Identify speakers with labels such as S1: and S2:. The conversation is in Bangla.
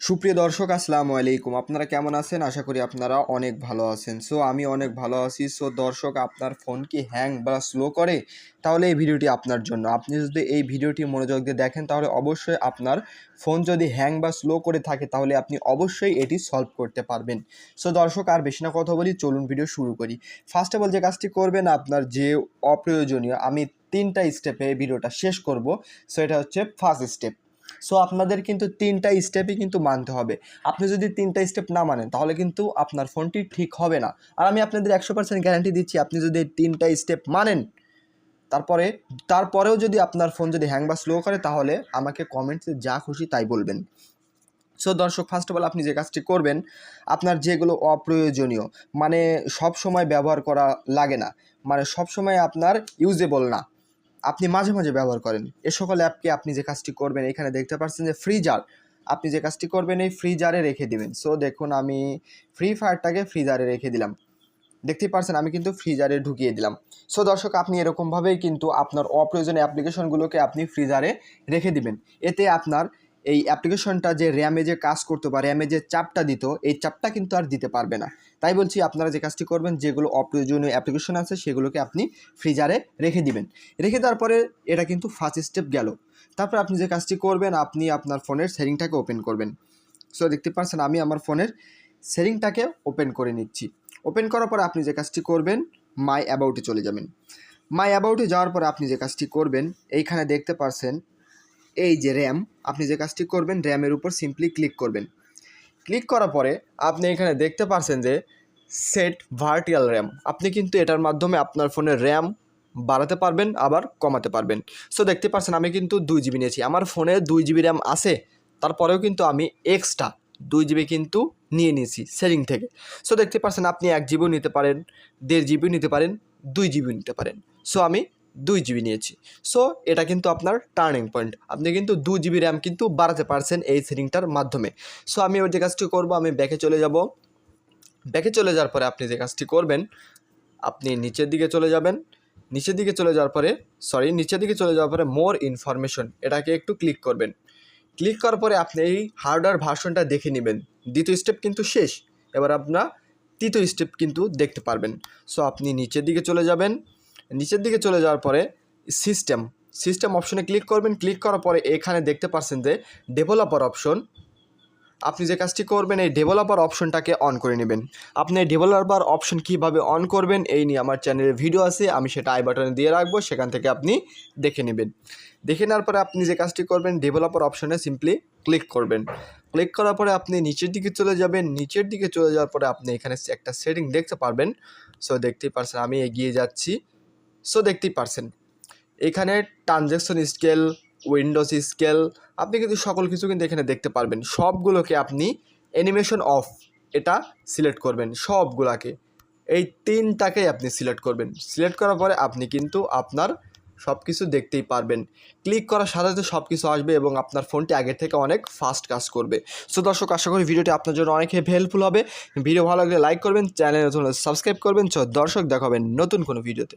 S1: সুপ্রিয় দর্শক, আসসালামু আলাইকুম। আপনারা কেমন আছেন? আশা করি আপনারা অনেক ভালো আছেন। সো আমি অনেক ভালো আছি। সো দর্শক, আপনার ফোন কি হ্যাং বা স্লো করে? তাহলে এই ভিডিওটি আপনার জন্য। আপনি যদি এই ভিডিওটি মনোযোগ দিয়ে দেখেন, তাহলে অবশ্যই আপনার ফোন যদি হ্যাং বা স্লো করে থাকে, তাহলে আপনি অবশ্যই এটি সলভ করতে পারবেন। সো দর্শক, আর বেশি না কথা বলি, চলুন ভিডিও শুরু করি। ফার্স্ট অফ অল যে কাজটি করবেন আপনার, যে অপ্রয়োজনীয়, আমি তিনটা স্টেপে ভিডিওটা শেষ করব। সো এটা হচ্ছে ফার্স্ট স্টেপ সো আপনাদের কিন্তু তিনটা স্টেপই কিন্তু মানতে হবে। আপনি যদি তিনটা স্টেপ না মানেন, তাহলে কিন্তু আপনার ফোনটি ঠিক হবে না। আর আমি আপনাদের একশো পার্সেন্ট গ্যারান্টি দিচ্ছি, আপনি যদি তিনটা স্টেপ মানেন, তারপরে, তারপরেও যদি আপনার ফোন যদি হ্যাং বা স্লো করে, তাহলে আমাকে কমেন্টসে যা খুশি তাই বলবেন। সো দর্শক ফার্স্ট অফ অল আপনি যে কাজটি করবেন, আপনার যেগুলো অপ্রয়োজনীয় মানে সব সময় ব্যবহার করা লাগে না। মানে সব সময় আপনার ইউজেবল না। আপনি মাঝে মাঝে ব্যবহার করেন। এ সকল অ্যাপকে আপনি যে কাজটি করবেন, এখানে দেখতে পাচ্ছেন যে ফ্রিজার আপনি যে কাজটি করবেন, এই ফ্রিজারে রেখে দিবেন। সো দেখুন, আমি ফ্রি ফায়ারটাকে ফ্রিজারে রেখে দিলাম। দেখতেই পারছেন, আমি কিন্তু ফ্রিজারে ঢুকিয়ে দিলাম। সো দর্শক, আপনি এরকমভাবেই কিন্তু আপনার অপ্রয়োজনীয় অ্যাপ্লিকেশনগুলোকে আপনি ফ্রিজারে রেখে দিবেন। এতে আপনার এই অ্যাপ্লিকেশনটা যে র্যামে যে কাজ করতো বা র্যামে যে চাপটা দিত, এই চাপটা কিন্তু আর দিতে পারবে না। তাই বলছি, আপনারা যে কাজটি করবেন, যেগুলো অপ্রয়োজনীয় অ্যাপ্লিকেশন আছে, সেগুলোকে আপনি ফ্রিজারে রেখে দিবেন। রেখে দেওয়ার পরে এটা কিন্তু ফার্স্ট স্টেপ গেল। তারপর আপনি যে কাজটি করবেন, আপনি আপনার ফোনের সেটিংটাকে ওপেন করবেন। সো দেখতে পাচ্ছেন, আমি আমার ফোনের সেটিংটাকে ওপেন করে নিচ্ছি। ওপেন করার পর আপনি যে কাজটি করবেন মাই অ্যাবাউটে চলে যাবেন। মাই অ্যাবাউটে যাওয়ার পর আপনি যে কাজটি করবেন, এইখানে দেখতে পারছেন এই যে র্যাম, আপনি যে কাজটি করবেন, র্যামের উপর সিম্পলি ক্লিক করবেন। ক্লিক করার পরে আপনি এখানে দেখতে পারছেন যে সেট ভার্টিয়াল র্যাম আপনি কিন্তু এটার মাধ্যমে আপনার ফোনের র্যাম বাড়াতে পারবেন, আবার কমাতে পারবেন। সো দেখতে পাচ্ছেন আমি কিন্তু দুই জিবি নিয়েছি। আমার ফোনে দুই জিবি র্যাম আছে, তারপরেও কিন্তু আমি এক্সট্রা দুই জিবি কিন্তু নিয়ে নিয়েছি সেটিং থেকে। সো দেখতে পাচ্ছেন আপনি এক জিবিও নিতে পারেন, দেড় জিবিও নিতে পারেন, দুই জিবিও নিতে পারেন। সো আমি দুই জিবি নিয়েছি। সো এটা কিন্তু আপনার টার্নিং পয়েন্ট আপনি কিন্তু দু জিবি র্যাম কিন্তু বাড়াতে পারছেন এই সেটিংটার মাধ্যমে। সো আমি ওই যে কাজটি করব, আমি ব্যাকে চলে যাব। ব্যাকে চলে যাওয়ার পরে আপনি যে কাজটি করবেন, আপনি নিচের দিকে চলে যাবেন। নিচের দিকে চলে যাওয়ার পরে সরি নিচের দিকে চলে যাওয়ার পরে মোর ইনফরমেশন এটাকে একটু ক্লিক করবেন। ক্লিক করার পরে আপনি এই হার্ডওয়্যার ভার্সনটা দেখে নেবেন। দ্বিতীয় স্টেপ কিন্তু শেষ। এবার আপনার তৃতীয় স্টেপ কিন্তু দেখতে পারবেন। সো আপনি নিচের দিকে চলে যাবেন। নিচের দিকে চলে যাওয়ার পরে সিস্টেম সিস্টেম অপশনে ক্লিক করবেন। ক্লিক করার পরে এখানে দেখতে পাচ্ছেন যে ডেভেলপার অপশন আপনি যে কাজটি করবেন, এই ডেভেলপার অপশনটাকে অন করে নেবেন। আপনি ডেভেলপার অপশন কীভাবে অন করবেন, এই নিয়ে আমার চ্যানেলে ভিডিও আছে। আমি সেটা আই বাটনে দিয়ে রাখব, সেখান থেকে আপনি দেখে নেবেন। দেখে নেওয়ার পরে আপনি যে কাজটি করবেন ডেভেলপার অপশনে সিম্পলি ক্লিক করবেন। ক্লিক করার পরে আপনি নিচের দিকে চলে যাবেন। নিচের দিকে চলে যাওয়ার পরে আপনি এখানে একটা সেটিং দেখতে পারবেন। সো দেখতেই পারছেন, আমি এগিয়ে যাচ্ছি। সো দেখতেই পারছেন। এখানে ট্রানজ্যাকশন স্কেল উইন্ডোজ স্কেল আপনি কিন্তু সকল কিছু কিন্তু এখানে দেখতে পারবেন। সবগুলোকে আপনি অ্যানিমেশন অফ এটা সিলেক্ট করবেন, সবগুলাকে। এই তিনটাকেই আপনি সিলেক্ট করবেন। সিলেক্ট করার পরে আপনি কিন্তু আপনার সব কিছু দেখতেই পারবেন। ক্লিক করার সাথে সাথে সব কিছু আসবে এবং আপনার ফোনটি আগের থেকে অনেক ফাস্ট কাজ করবে। সো দর্শক, আশা করি ভিডিওটি আপনার জন্য অনেক হেল্পফুল হবে। ভিডিও ভালো লাগলে লাইক করবেন চ্যানেল নতুন সাবস্ক্রাইব করবেন। সো দর্শক দেখাবেন নতুন কোনো ভিডিওতে।